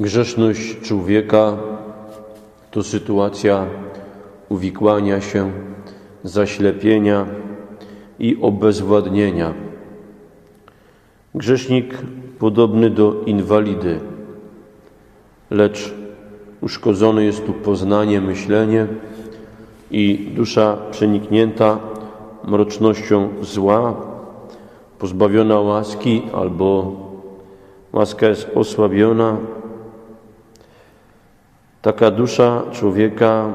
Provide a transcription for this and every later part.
Grzeszność człowieka to sytuacja uwikłania się, zaślepienia i obezwładnienia. Grzesznik podobny do inwalidy, lecz uszkodzone jest tu poznanie, myślenie i dusza przeniknięta mrocznością zła, pozbawiona łaski albo łaska jest osłabiona. Taka dusza człowieka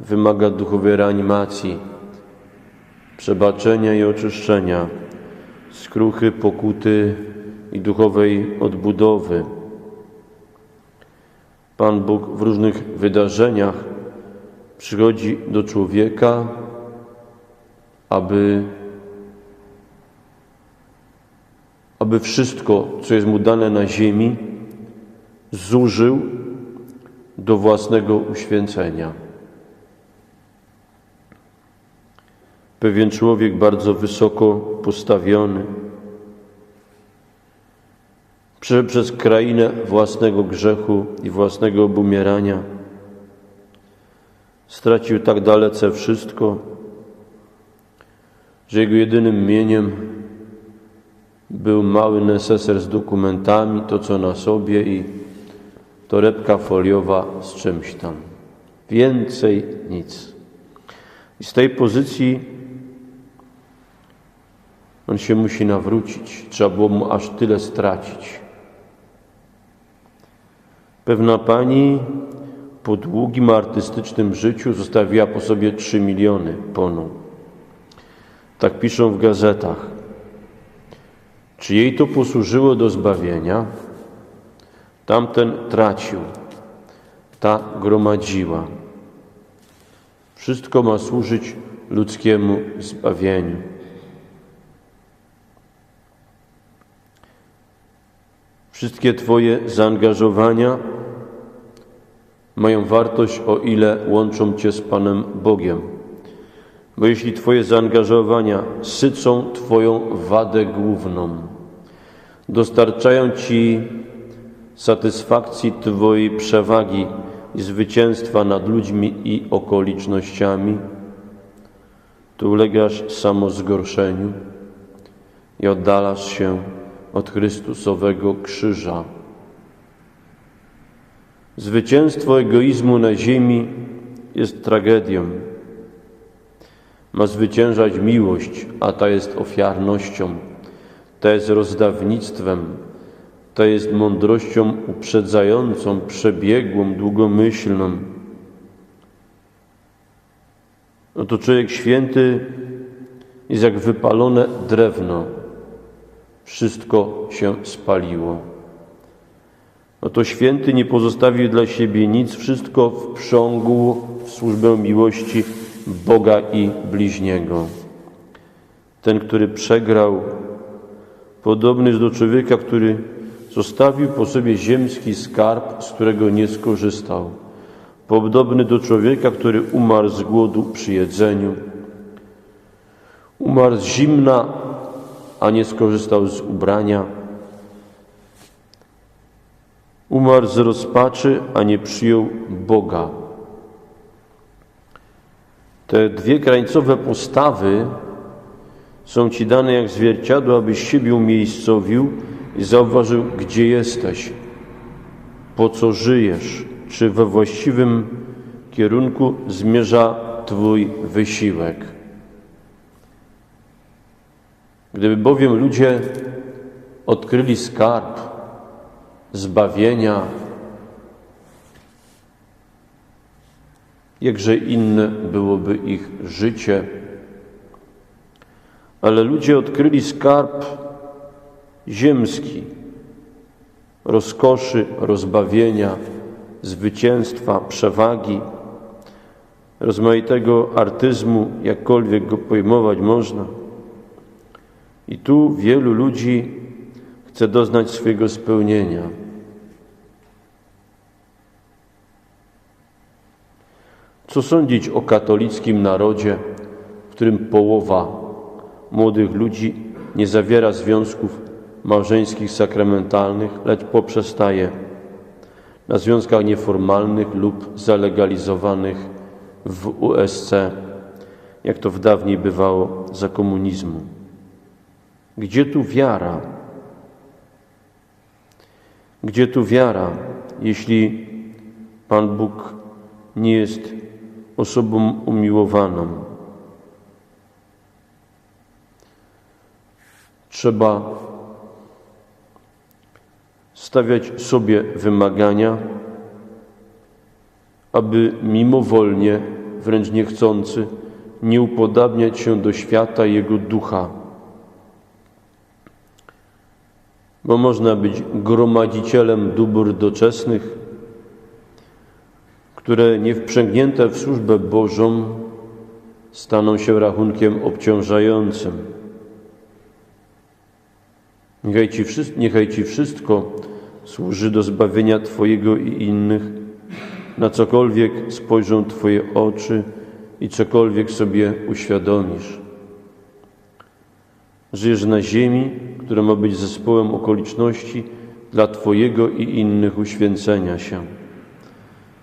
wymaga duchowej reanimacji, przebaczenia i oczyszczenia, skruchy, pokuty i duchowej odbudowy. Pan Bóg w różnych wydarzeniach przychodzi do człowieka, aby, aby wszystko, co jest mu dane na ziemi, zużył do własnego uświęcenia. Pewien człowiek bardzo wysoko postawiony, przeszedł przez krainę własnego grzechu i własnego obumierania, stracił tak dalece wszystko, że jego jedynym mieniem był mały neseser z dokumentami, to co na sobie i torebka foliowa z czymś tam. Więcej nic. I z tej pozycji on się musi nawrócić. Trzeba było mu aż tyle stracić. Pewna pani po długim artystycznym życiu zostawiła po sobie trzy miliony poną. Tak piszą w gazetach. Czy jej to posłużyło do zbawienia? Tamten tracił, ta gromadziła. Wszystko ma służyć ludzkiemu zbawieniu. Wszystkie Twoje zaangażowania mają wartość, o ile łączą Cię z Panem Bogiem. Bo jeśli Twoje zaangażowania sycą Twoją wadę główną, dostarczają Ci satysfakcji Twojej przewagi i zwycięstwa nad ludźmi i okolicznościami, to ulegasz samozgorszeniu i oddalasz się od Chrystusowego krzyża. Zwycięstwo egoizmu na ziemi jest tragedią. Ma zwyciężać miłość, a ta jest ofiarnością, ta jest rozdawnictwem, ta jest mądrością uprzedzającą, przebiegłą, długomyślną. No to człowiek święty jest jak wypalone drewno. Wszystko się spaliło. No to święty nie pozostawił dla siebie nic, wszystko wprzągł w służbę miłości Boga i bliźniego. Ten, który przegrał, podobny jest do człowieka, który zostawił po sobie ziemski skarb, z którego nie skorzystał. Podobny do człowieka, który umarł z głodu przy jedzeniu. Umarł z zimna, a nie skorzystał z ubrania. Umarł z rozpaczy, a nie przyjął Boga. Te dwie krańcowe postawy są Ci dane jak zwierciadło, abyś siebie umiejscowił i zauważył, gdzie jesteś, po co żyjesz, czy we właściwym kierunku zmierza Twój wysiłek. Gdyby bowiem ludzie odkryli skarb zbawienia, jakże inne byłoby ich życie. Ale ludzie odkryli skarb ziemski, rozkoszy, rozbawienia, zwycięstwa, przewagi, rozmaitego artyzmu, jakkolwiek go pojmować można. I tu wielu ludzi chce doznać swojego spełnienia. Co sądzić o katolickim narodzie, w którym połowa młodych ludzi nie zawiera związków małżeńskich sakramentalnych, lecz poprzestaje na związkach nieformalnych lub zalegalizowanych w USC, jak to w dawniej bywało za komunizmu. Gdzie tu wiara? Gdzie tu wiara, jeśli Pan Bóg nie jest osobą umiłowaną? Trzeba stawiać sobie wymagania, aby mimowolnie, wręcz niechcący, nie upodabniać się do świata jego ducha. Bo można być gromadzicielem dóbr doczesnych, które nie wprzęgnięte w służbę Bożą staną się rachunkiem obciążającym. Niechaj ci, wszystko, niechaj ci wszystko służy do zbawienia Twojego i innych, na cokolwiek spojrzą Twoje oczy i cokolwiek sobie uświadomisz. Żyjesz na ziemi, która ma być zespołem okoliczności dla Twojego i innych uświęcenia się.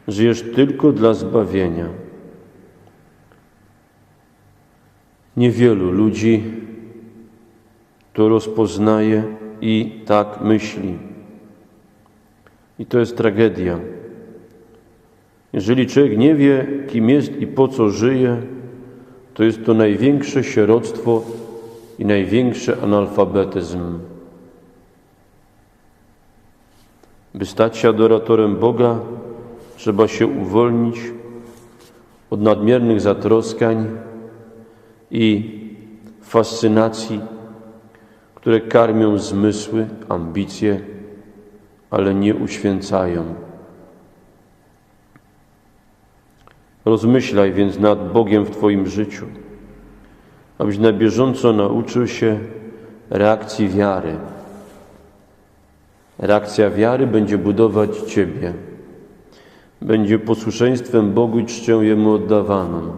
Żyjesz tylko dla zbawienia. Niewielu ludzi to rozpoznaje i tak myśli. I to jest tragedia. Jeżeli człowiek nie wie, kim jest i po co żyje, to jest to największe sieroctwo i największy analfabetyzm. By stać się adoratorem Boga, trzeba się uwolnić od nadmiernych zatroskań i fascynacji, które karmią zmysły, ambicje, ale nie uświęcają. Rozmyślaj więc nad Bogiem w Twoim życiu, abyś na bieżąco nauczył się reakcji wiary. Reakcja wiary będzie budować Ciebie, będzie posłuszeństwem Bogu i czcią Jemu oddawaną.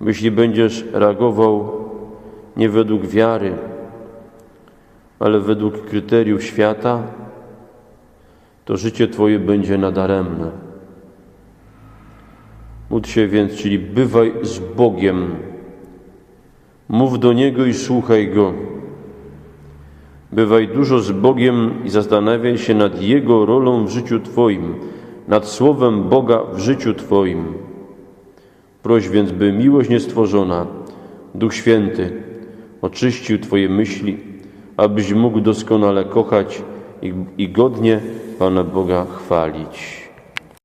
Jeśli będziesz reagował nie według wiary, ale według kryteriów świata, to życie Twoje będzie nadaremne. Módl się więc, czyli bywaj z Bogiem. Mów do Niego i słuchaj Go. Bywaj dużo z Bogiem i zastanawiaj się nad Jego rolą w życiu Twoim, nad Słowem Boga w życiu Twoim. Proś więc, by miłość niestworzona, Duch Święty, oczyścił Twoje myśli, abyś mógł doskonale kochać i, godnie Pana Boga chwalić.